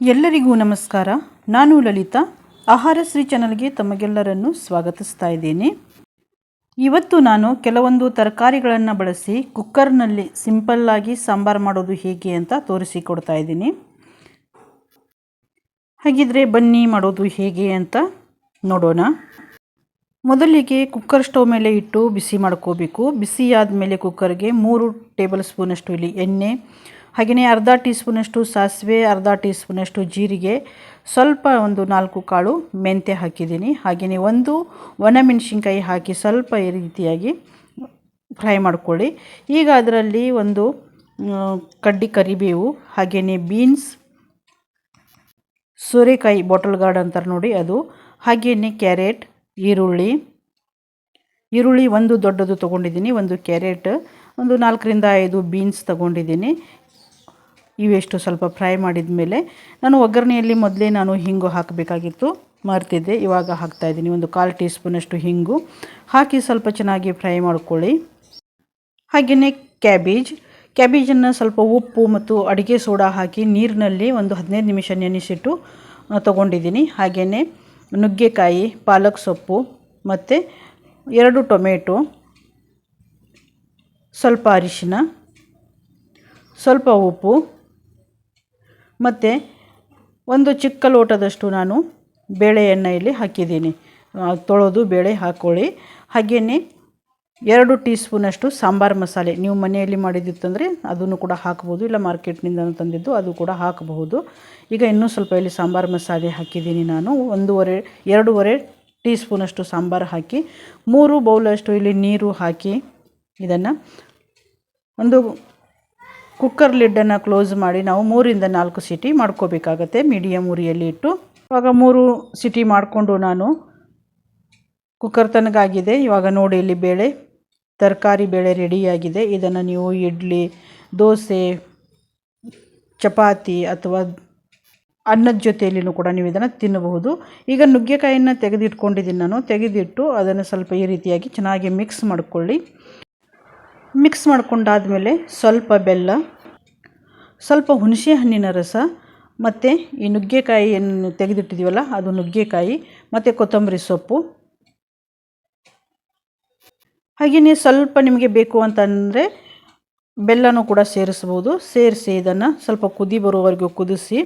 ಎಲ್ಲರಿಗೂ ನಮಸ್ಕಾರ. ನಾನು ಲಲಿತಾ. ಆಹಾರ ಶ್ರೀ ಚಾನಲ್ಗೆ ತಮಗೆಲ್ಲರನ್ನು ಸ್ವಾಗತಿಸ್ತಾ ಇದ್ದೀನಿ. ಇವತ್ತು ನಾನು ಕೆಲವೊಂದು ತರಕಾರಿಗಳನ್ನು ಬಳಸಿ ಕುಕ್ಕರ್ನಲ್ಲಿ ಸಿಂಪಲ್ಲಾಗಿ ಸಾಂಬಾರು ಮಾಡೋದು ಹೇಗೆ ಅಂತ ತೋರಿಸಿಕೊಡ್ತಾ ಇದ್ದೀನಿ. ಹಾಗಿದ್ರೆ ಬನ್ನಿ ಮಾಡೋದು ಹೇಗೆ ಅಂತ ನೋಡೋಣ. ಮೊದಲಿಗೆ ಕುಕ್ಕರ್ ಸ್ಟವ್ ಮೇಲೆ ಇಟ್ಟು ಬಿಸಿ ಮಾಡ್ಕೋಬೇಕು. ಬಿಸಿ ಮೇಲೆ ಕುಕ್ಕರ್ಗೆ ಮೂರು ಟೇಬಲ್ ಸ್ಪೂನಷ್ಟು ಇಲ್ಲಿ ಎಣ್ಣೆ ಹಾಗೆಯೇ ಅರ್ಧ ಟೀ ಸ್ಪೂನಷ್ಟು ಸಾಸಿವೆ, ಅರ್ಧ ಟೀ ಸ್ಪೂನಷ್ಟು ಜೀರಿಗೆ, ಸ್ವಲ್ಪ ಒಂದು ನಾಲ್ಕು ಕಾಳು ಮೆಂತ್ಯ ಹಾಕಿದ್ದೀನಿ. ಹಾಗೆಯೇ ಒಂದು ಒಣಮೆಣಸಿನ್ಕಾಯಿ ಹಾಕಿ ಸ್ವಲ್ಪ ಈ ರೀತಿಯಾಗಿ ಫ್ರೈ ಮಾಡ್ಕೊಳ್ಳಿ. ಈಗ ಅದರಲ್ಲಿ ಒಂದು ಕಡ್ಡಿ ಕರಿಬೇವು, ಹಾಗೆಯೇ ಬೀನ್ಸ್, ಸೋರೆಕಾಯಿ ಬಾಟಲ್ ಗಾರ್ಡ್ ಅಂತಾರೆ ನೋಡಿ ಅದು, ಹಾಗೆಯೇ ಕ್ಯಾರೆಟ್, ಈರುಳ್ಳಿ ಈರುಳ್ಳಿ ಒಂದು ದೊಡ್ಡದು ತೊಗೊಂಡಿದ್ದೀನಿ, ಒಂದು ಕ್ಯಾರೆಟ್, ಒಂದು ನಾಲ್ಕರಿಂದ ಐದು ಬೀನ್ಸ್ ತೊಗೊಂಡಿದ್ದೀನಿ. ಇವೆಷ್ಟು ಸ್ವಲ್ಪ ಫ್ರೈ ಮಾಡಿದ ಮೇಲೆ ನಾನು ಒಗ್ಗರಣೆಯಲ್ಲಿ ಮೊದಲೇ ನಾನು ಹಿಂಗು ಹಾಕಬೇಕಾಗಿತ್ತು. ಮರ್ತಿದ್ದೆ, ಇವಾಗ ಹಾಕ್ತಾಯಿದ್ದೀನಿ ಒಂದು ಕಾಲು ಟೀ ಸ್ಪೂನಷ್ಟು ಹಿಂಗು ಹಾಕಿ ಸ್ವಲ್ಪ ಚೆನ್ನಾಗಿ ಫ್ರೈ ಮಾಡ್ಕೊಳ್ಳಿ. ಹಾಗೆಯೇ ಕ್ಯಾಬೇಜ್. ಕ್ಯಾಬೇಜನ್ನು ಸ್ವಲ್ಪ ಉಪ್ಪು ಮತ್ತು ಅಡುಗೆ ಸೋಡಾ ಹಾಕಿ ನೀರಿನಲ್ಲಿ ಒಂದು ಹದಿನೈದು ನಿಮಿಷ ನೆನೆಸಿಟ್ಟು ತೊಗೊಂಡಿದ್ದೀನಿ. ಹಾಗೆಯೇ ನುಗ್ಗೆಕಾಯಿ, ಪಾಲಕ್ ಸೊಪ್ಪು ಮತ್ತು ಎರಡು ಟೊಮೆಟೊ, ಸ್ವಲ್ಪ ಅರಿಶಿನ, ಸ್ವಲ್ಪ ಉಪ್ಪು ಮತ್ತು ಒಂದು ಚಿಕ್ಕ ಲೋಟದಷ್ಟು ನಾನು ಬೇಳೆಯನ್ನು ಇಲ್ಲಿ ಹಾಕಿದ್ದೀನಿ. ತೊಳೆದು ಬೇಳೆ ಹಾಕ್ಕೊಳ್ಳಿ ಹಾಗೆಯೇ ಎರಡು ಟೀ ಸ್ಪೂನಷ್ಟು ಸಾಂಬಾರು ಮಸಾಲೆ. ನೀವು ಮನೆಯಲ್ಲಿ ಮಾಡಿದ್ದಿತ್ತಂದರೆ ಅದನ್ನು ಕೂಡ ಹಾಕ್ಬೋದು, ಇಲ್ಲ ಮಾರ್ಕೆಟ್ನಿಂದ ತಂದಿದ್ದು ಅದು ಕೂಡ ಹಾಕಬಹುದು. ಈಗ ಇನ್ನೂ ಸ್ವಲ್ಪ ಇಲ್ಲಿ ಸಾಂಬಾರು ಮಸಾಲೆ ಹಾಕಿದ್ದೀನಿ ನಾನು. ಒಂದೂವರೆ, ಎರಡೂವರೆ ಟೀ ಸ್ಪೂನಷ್ಟು ಸಾಂಬಾರು ಹಾಕಿ, ಮೂರು ಬೌಲಷ್ಟು ಇಲ್ಲಿ ನೀರು ಹಾಕಿ ಇದನ್ನು ಒಂದು ಕುಕ್ಕರ್ ಲಿಡ್ಡನ್ನು ಕ್ಲೋಸ್ ಮಾಡಿ ನಾವು ಮೂರಿಂದ ನಾಲ್ಕು ಸಿಟಿ ಮಾಡ್ಕೋಬೇಕಾಗತ್ತೆ ಮೀಡಿಯಮ್ ಉರಿಯಲ್ಲಿ ಇಟ್ಟು. ಇವಾಗ ಮೂರು ಸಿಟಿ ಮಾಡಿಕೊಂಡು ನಾನು ಕುಕ್ಕರ್ ತನಗಾಗಿದೆ. ಇವಾಗ ನೋಡಿ ಇಲ್ಲಿ ಬೇಳೆ, ತರಕಾರಿ ಬೇಳೆ ರೆಡಿಯಾಗಿದೆ. ಇದನ್ನು ನೀವು ಇಡ್ಲಿ, ದೋಸೆ, ಚಪಾತಿ ಅಥವಾ ಅನ್ನದ ಜೊತೆಯಲ್ಲಿನೂ ಕೂಡ ನೀವು ಇದನ್ನು ತಿನ್ನಬಹುದು. ಈಗ ನುಗ್ಗೆಕಾಯಿಯನ್ನು ತೆಗೆದಿಟ್ಕೊಂಡಿದ್ದೀನಿ ನಾನು. ತೆಗೆದಿಟ್ಟು ಅದನ್ನು ಸ್ವಲ್ಪ ಈ ರೀತಿಯಾಗಿ ಚೆನ್ನಾಗಿ ಮಿಕ್ಸ್ ಮಾಡಿಕೊಳ್ಳಿ. ಮಿಕ್ಸ್ ಮಾಡ್ಕೊಂಡಾದಮೇಲೆ ಸ್ವಲ್ಪ ಬೆಲ್ಲ, ಸ್ವಲ್ಪ ಹುಣಸೆ ಹಣ್ಣಿನ ರಸ, ಮತ್ತು ಈ ನುಗ್ಗೆಕಾಯಿಯನ್ನು ತೆಗೆದಿಟ್ಟಿದ್ದೀವಲ್ಲ ಅದು ನುಗ್ಗೆಕಾಯಿ, ಮತ್ತು ಕೊತ್ತಂಬರಿ ಸೊಪ್ಪು. ಹಾಗೆಯೇ ಸ್ವಲ್ಪ ನಿಮಗೆ ಬೇಕು ಅಂತಂದರೆ ಬೆಲ್ಲನೂ ಕೂಡ ಸೇರಿಸ್ಬೋದು. ಸೇರಿಸಿ ಇದನ್ನು ಸ್ವಲ್ಪ ಕುದಿ ಬರೋವರೆಗೂ ಕುದಿಸಿ.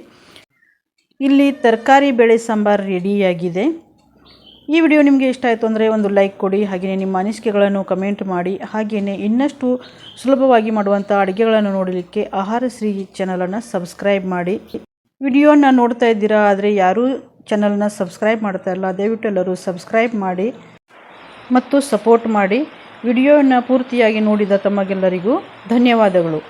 ಇಲ್ಲಿ ತರಕಾರಿ, ಬೇಳೆ, ಸಾಂಬಾರು ರೆಡಿಯಾಗಿದೆ ಈ ವಿಡಿಯೋ ನಿಮಗೆ ಇಷ್ಟ ಆಯಿತು ಅಂದರೆ ಒಂದು ಲೈಕ್ ಕೊಡಿ ಹಾಗೆಯೇ ನಿಮ್ಮ ಅನಿಸಿಕೆಗಳನ್ನು ಕಮೆಂಟ್ ಮಾಡಿ ಹಾಗೆಯೇ ಇನ್ನಷ್ಟು ಸುಲಭವಾಗಿ ಮಾಡುವಂಥ ಅಡುಗೆಗಳನ್ನು ನೋಡಲಿಕ್ಕೆ ಆಹಾರ ಶ್ರೀ ಚಾನಲನ್ನು ಸಬ್ಸ್ಕ್ರೈಬ್ ಮಾಡಿ. ವಿಡಿಯೋನ ನೋಡ್ತಾ ಇದ್ದೀರಾ ಆದರೆ ಯಾರೂ ಚಾನಲನ್ನ ಸಬ್ಸ್ಕ್ರೈಬ್ ಮಾಡ್ತಾ ಇಲ್ಲ, ದಯವಿಟ್ಟು ಎಲ್ಲರೂ ಸಬ್ಸ್ಕ್ರೈಬ್ ಮಾಡಿ ಮತ್ತು ಸಪೋರ್ಟ್ ಮಾಡಿ. ವಿಡಿಯೋನ ಪೂರ್ತಿಯಾಗಿ ನೋಡಿದ ತಮಗೆಲ್ಲರಿಗೂ ಧನ್ಯವಾದಗಳು.